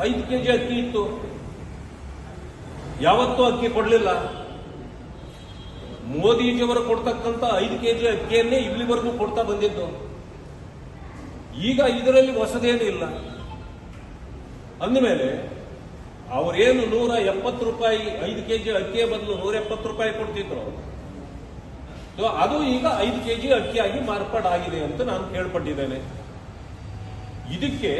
ಐದು ಕೆಜಿ ಅಕ್ಕಿ ಇತ್ತು. ಯಾವತ್ತೂ ಅಕ್ಕಿ ಕೊಡಲಿಲ್ಲ. ಮೋದಿಜಿಯವರು ಕೊಡ್ತಕ್ಕಂಥ ಐದು ಕೆಜಿ ಅಕ್ಕಿಯನ್ನೇ ಇಲ್ಲಿವರೆಗೂ ಕೊಡ್ತಾ ಬಂದಿದ್ದು. ಈಗ ಇದರಲ್ಲಿ ಹೊಸದೇನು ಇಲ್ಲ. ಅಂದಮೇಲೆ ಅವರೇನು ನೂರ ಎಪ್ಪತ್ತು ರೂಪಾಯಿ ಐದು ಕೆಜಿ ಅಕ್ಕಿಯ ಬದಲು ನೂರ ಎಪ್ಪತ್ತು ರೂಪಾಯಿ ಕೊಡ್ತಿದ್ರು. ಅದು ಈಗ ಐದು ಕೆಜಿ ಅಕ್ಕಿಯಾಗಿ ಮಾರ್ಪಾಡಾಗಿದೆ ಅಂತ ನಾನು ಕೇಳ್ಪಟ್ಟಿದ್ದೇನೆ. ಇದಕ್ಕೆ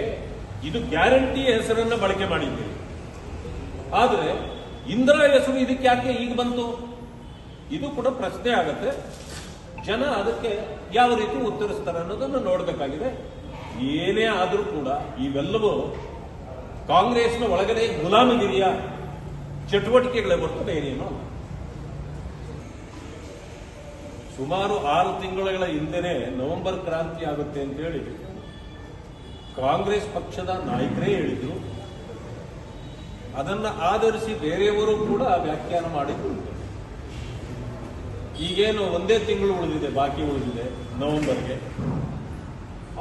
ಇದು ಗ್ಯಾರಂಟಿ ಹೆಸರನ್ನ ಬಳಕೆ ಮಾಡಿದ್ದೀರಿ ಆದರೆ ಇಂದಿರಾ ಹೆಸರು ಇದಕ್ಕೆ ಯಾಕೆ ಈಗ ಬಂತು? ಇದು ಕೂಡ ಪ್ರಶ್ನೆ ಆಗತ್ತೆ. ಜನ ಅದಕ್ಕೆ ಯಾವ ರೀತಿ ಉತ್ತರಿಸ್ತಾರೆ ಅನ್ನೋದನ್ನು ನೋಡಬೇಕಾಗಿದೆ. ಏನೇ ಆದರೂ ಕೂಡ ಇವೆಲ್ಲವೂ ಕಾಂಗ್ರೆಸ್ನ ಒಳಗಡೆ ಗುಲಾಮಗಿರಿಯ ಚಟುವಟಿಕೆಗಳೇ ಹೊರತು ಬೇರೇನು ಸುಮಾರು ಆರು ತಿಂಗಳ ಹಿಂದೆನೆ ನವೆಂಬರ್ ಕ್ರಾಂತಿ ಆಗುತ್ತೆ ಅಂತ ಹೇಳಿ ಕಾಂಗ್ರೆಸ್ ಪಕ್ಷದ ನಾಯಕರೇ ಹೇಳಿದ್ರು, ಅದನ್ನ ಆಧರಿಸಿ ಬೇರೆಯವರು ಕೂಡ ವ್ಯಾಖ್ಯಾನ ಮಾಡಿದ್ರು. ಈಗೇನು ಒಂದೇ ತಿಂಗಳು ಉಳಿದಿದೆ, ಬಾಕಿ ಉಳಿದಿದೆ, ನವೆಂಬರ್ಗೆ.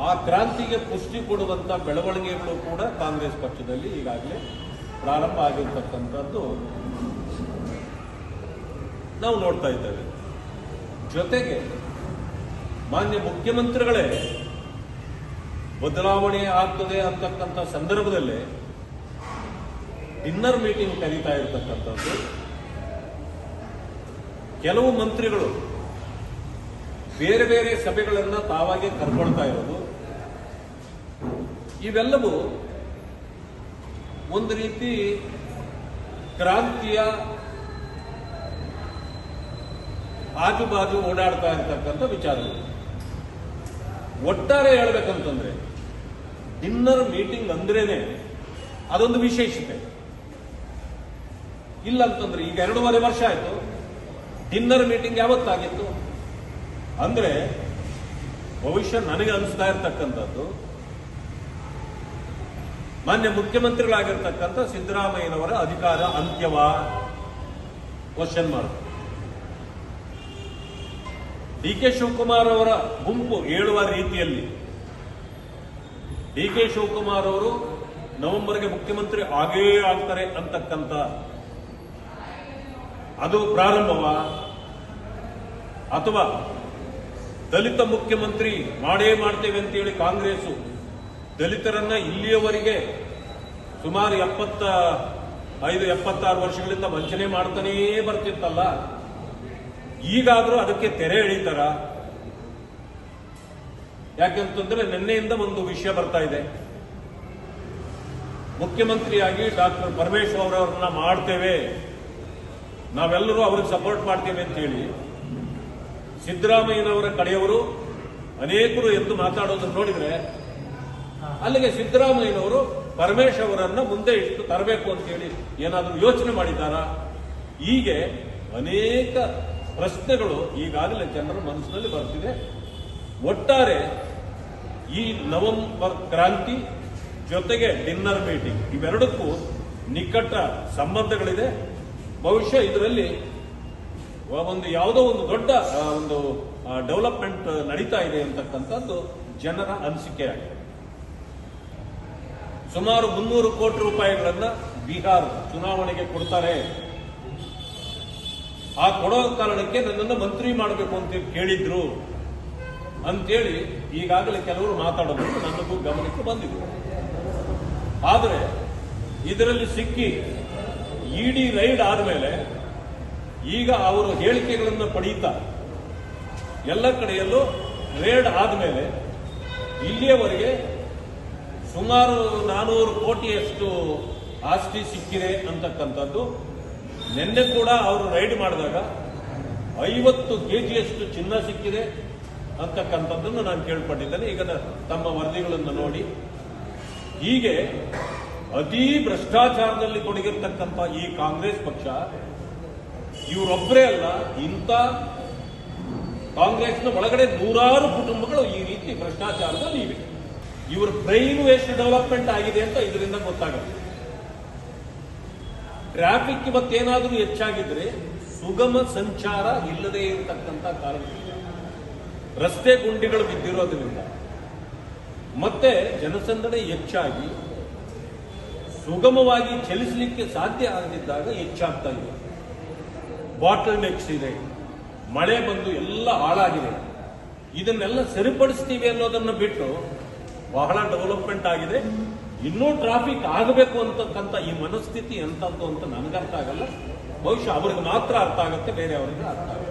ಆ ಕ್ರಾಂತಿಗೆ ಪುಷ್ಟಿ ಕೊಡುವಂತ ಬೆಳವಣಿಗೆಗಳು ಕೂಡ ಕಾಂಗ್ರೆಸ್ ಪಕ್ಷದಲ್ಲಿ ಈಗಾಗಲೇ ಪ್ರಾರಂಭ ಆಗಿರ್ತಕ್ಕಂಥದ್ದು. ನಾವು ನೋಡ್ತಾ ಇದ್ದೇವೆ. ಜೊತೆಗೆ ಮಾನ್ಯ ಮುಖ್ಯಮಂತ್ರಿಗಳೇ ಬದಲಾವಣೆ ಆಗ್ತದೆ ಅಂತಕ್ಕಂಥ ಸಂದರ್ಭದಲ್ಲೇ ಡಿನ್ನರ್ ಮೀಟಿಂಗ್ ಕರೀತಾ ಇರತಕ್ಕಂಥದ್ದು. ಕೆಲವು ಮಂತ್ರಿಗಳು ಬೇರೆ ಬೇರೆ ಸಭೆಗಳನ್ನ ತಾವಾಗೆ ಕರ್ಕೊಳ್ತಾ ಇರೋದು. ಇವೆಲ್ಲವೂ ಒಂದು ರೀತಿ ಕ್ರಾಂತಿಯ ಆಜುಬಾಜು ಓಡಾಡ್ತಾ ಇರತಕ್ಕಂಥ ವಿಚಾರಗಳು. ಒಟ್ಟಾರೆ ಹೇಳ್ಬೇಕಂತಂದ್ರೆ ಡಿನ್ನರ್ ಮೀಟಿಂಗ್ ಅಂದ್ರೇನೆ ಅದೊಂದು ವಿಶೇಷತೆ. ಇಲ್ಲ ಅಂತಂದ್ರೆ ಈಗ ಎರಡೂವರೆ ವರ್ಷ ಆಯ್ತು. ಡಿನ್ನರ್ ಮೀಟಿಂಗ್ ಯಾವತ್ತಾಗಿತ್ತು? ಅಂದ್ರೆ ಭವಿಷ್ಯ ನನಗೆ ಅನಿಸ್ತಾ ಇರತಕ್ಕಂಥದ್ದು, ಮಾನ್ಯ ಮುಖ್ಯಮಂತ್ರಿಗಳಾಗಿರ್ತಕ್ಕಂಥ ಸಿದ್ದರಾಮಯ್ಯನವರ ಅಧಿಕಾರ ಅಂತ್ಯವಾ? Question mark D K Shivakumar ಅವರ ಗುಂಪು ಹೇಳುವ ರೀತಿಯಲ್ಲಿ. ಡಿ ಕೆ ಶಿವಕುಮಾರ್ ಅವರು ನವೆಂಬರ್ಗೆ ಮುಖ್ಯಮಂತ್ರಿ ಆಗೇ ಆಗ್ತಾರೆ ಅಂತಕ್ಕಂಥ ಅದು ಪ್ರಾರಂಭವ? ಅಥವಾ ದಲಿತ ಮುಖ್ಯಮಂತ್ರಿ ಮಾಡೇ ಮಾಡ್ತೇವೆ ಅಂತೇಳಿ ಕಾಂಗ್ರೆಸ್ ದಲಿತರನ್ನ ಇಲ್ಲಿಯವರೆಗೆ ಸುಮಾರು ಎಪ್ಪತ್ತ ಐದು, ಎಪ್ಪತ್ತಾರು ವರ್ಷಗಳಿಂದ ವಂಚನೆ ಮಾಡ್ತಾನೇ ಬರ್ತಿತ್ತಲ್ಲ? ಈಗಾದ್ರೂ ಅದಕ್ಕೆ ತೆರೆ ಎಳಿತಾರ? ಯಾಕೆಂತಂದ್ರೆ ನಿನ್ನೆಯಿಂದ ಒಂದು ವಿಷಯ ಬರ್ತಾ ಇದೆ. ಮುಖ್ಯಮಂತ್ರಿಯಾಗಿ ಡಾಕ್ಟರ್ ಪರಮೇಶ್ವರ್ ಅವರನ್ನ ಮಾಡ್ತೇವೆ. ನಾವೆಲ್ಲರೂ ಅವ್ರಿಗೆ ಸಪೋರ್ಟ್ ಮಾಡ್ತೇವೆ ಅಂತ ಹೇಳಿ ಸಿದ್ದರಾಮಯ್ಯನವರ ಕಡೆಯವರು ಅನೇಕರು ಎದ್ದು ಮಾತಾಡೋದನ್ನು ನೋಡಿದ್ರೆ ಅಲ್ಲಿಗೆ ಸಿದ್ದರಾಮಯ್ಯನವರು ಪರಮೇಶ್ ಅವರನ್ನ ಮುಂದೆ ಇಷ್ಟು ತರಬೇಕು ಅಂತ ಹೇಳಿ ಏನಾದರೂ ಯೋಚನೆ ಮಾಡಿದ್ದಾರಾ? ಹೀಗೆ ಅನೇಕ ಪ್ರಶ್ನೆಗಳು ಈಗಾಗಲೇ ಜನರ ಮನಸ್ಸಿನಲ್ಲಿ ಬರ್ತಿದೆ. ಒಟ್ಟಾರೆ ಈ ನವೆಂಬರ್ ಕ್ರಾಂತಿ ಜೊತೆಗೆ ಡಿನ್ನರ್ ಮೀಟಿಂಗ್ ಇವೆರಡಕ್ಕೂ ನಿಕಟ ಸಂಬಂಧಗಳಿದೆ. ಬಹುಶಃ ಇದರಲ್ಲಿ ಒಂದು ಯಾವುದೋ ಒಂದು ದೊಡ್ಡ ಒಂದು ಡೆವಲಪ್ಮೆಂಟ್ ನಡೀತಾ ಇದೆ ಅಂತಕ್ಕಂಥದ್ದು ಜನರ ಅನಿಸಿಕೆಯಾಗಿದೆ ಸುಮಾರು ಮುನ್ನೂರು ಕೋಟಿ ರೂಪಾಯಿಗಳನ್ನು ಬಿಹಾರ್ ಚುನಾವಣೆಗೆ ಕೊಡ್ತಾರೆ. ಆ ಕೊಡೋ ಕಾರಣಕ್ಕೆ ನನ್ನನ್ನು ಮಂತ್ರಿ ಮಾಡಬೇಕು ಅಂತ ಕೇಳಿದ್ರು ಅಂತೇಳಿ ಈಗಾಗಲೇ ಕೆಲವರು ಮಾತಾಡೋದು ನನ್ನದು ಗಮನಕ್ಕೆ ಬಂದಿದೆ. ಆದರೆ ಇದರಲ್ಲಿ ಸಿಕ್ಕಿ ಇಡಿ ರೈಡ್ ಆದಮೇಲೆ ಈಗ ಅವರು ಹೇಳಿಕೆಗಳನ್ನು ಪಡೀತಾ ಎಲ್ಲ ಕಡೆಯಲ್ಲೂ ರೇಡ್ ಆದಮೇಲೆ ಇಲ್ಲಿಯವರೆಗೆ ಸುಮಾರು ನಾನೂರು ಕೋಟಿಯಷ್ಟು ಆಸ್ತಿ ಸಿಕ್ಕಿದೆ ಅಂತಕ್ಕಂಥದ್ದು ನಿನ್ನೆ ಕೂಡ ಅವರು ರೈಡ್ ಮಾಡಿದಾಗ ಐವತ್ತು ಕೆ ಜಿಯಷ್ಟು ಚಿನ್ನ ಸಿಕ್ಕಿದೆ ಅಂತಕ್ಕಂಥದ್ದನ್ನು ನಾನು ಕೇಳ್ಪಟ್ಟಿದ್ದೇನೆ ಈಗ ತಮ್ಮ ವರದಿಗಳನ್ನು ನೋಡಿ. ಹೀಗೆ ಅತಿ ಭ್ರಷ್ಟಾಚಾರದಲ್ಲಿ ತೊಡಗಿರ್ತಕ್ಕಂಥ ಈ ಕಾಂಗ್ರೆಸ್ ಪಕ್ಷ ಇವರೊಬ್ಬರೇ ಅಲ್ಲ, ಇಂಥ ಕಾಂಗ್ರೆಸ್ನ ಒಳಗಡೆ ನೂರಾರು ಕುಟುಂಬಗಳು ಈ ರೀತಿ ಭ್ರಷ್ಟಾಚಾರದಲ್ಲಿ ಇವೆ ಇವರ ಬ್ರೈನ್ ವೇಸ್ಟ್ ಡೆವಲಪ್ಮೆಂಟ್ ಆಗಿದೆ ಅಂತ ಇದರಿಂದ ಗೊತ್ತಾಗುತ್ತೆ ಟ್ರಾಫಿಕ್ ಇವತ್ತೇನಾದರೂ ಹೆಚ್ಚಾಗಿದ್ರೆ ಸುಗಮ ಸಂಚಾರ ಇಲ್ಲದೆ ಇರತಕ್ಕಂಥ ಕಾರಣ. ರಸ್ತೆ ಗುಂಡಿಗಳು ಬಿದ್ದಿರೋದ್ರಿಂದ. ಮತ್ತೆ ಜನಸಂದಣಿ ಹೆಚ್ಚಾಗಿ ಸುಗಮವಾಗಿ ಚಲಿಸಲಿಕ್ಕೆ ಸಾಧ್ಯ ಆಗದಿದ್ದಾಗ ಹೆಚ್ಚಾಗ್ತಾ ಇದೆ. ಬಾಟಲ್ ನೆಕ್ಸ್ ಇದೆ. ಮಳೆ ಬಂದು ಎಲ್ಲ ಹಾಳಾಗಿದೆ. ಇದನ್ನೆಲ್ಲ ಸರಿಪಡಿಸ್ತೀವಿ ಅನ್ನೋದನ್ನು ಬಿಟ್ಟು ಬಹಳ ಡೆವಲಪ್ಮೆಂಟ್ ಆಗಿದೆ. ಇನ್ನೂ ಟ್ರಾಫಿಕ್ ಆಗಬೇಕು ಅಂತಕ್ಕಂಥ ಈ ಮನಸ್ಥಿತಿ ಎಂತದ್ದು ಅಂತ ನನಗರ್ಥ ಆಗಲ್ಲ. ಬಹುಶಃ ಅವ್ರಿಗೆ ಮಾತ್ರ ಅರ್ಥ ಆಗುತ್ತೆ ಬೇರೆ ಅವರಿಗೆ ಅರ್ಥ ಆಗಲ್ಲ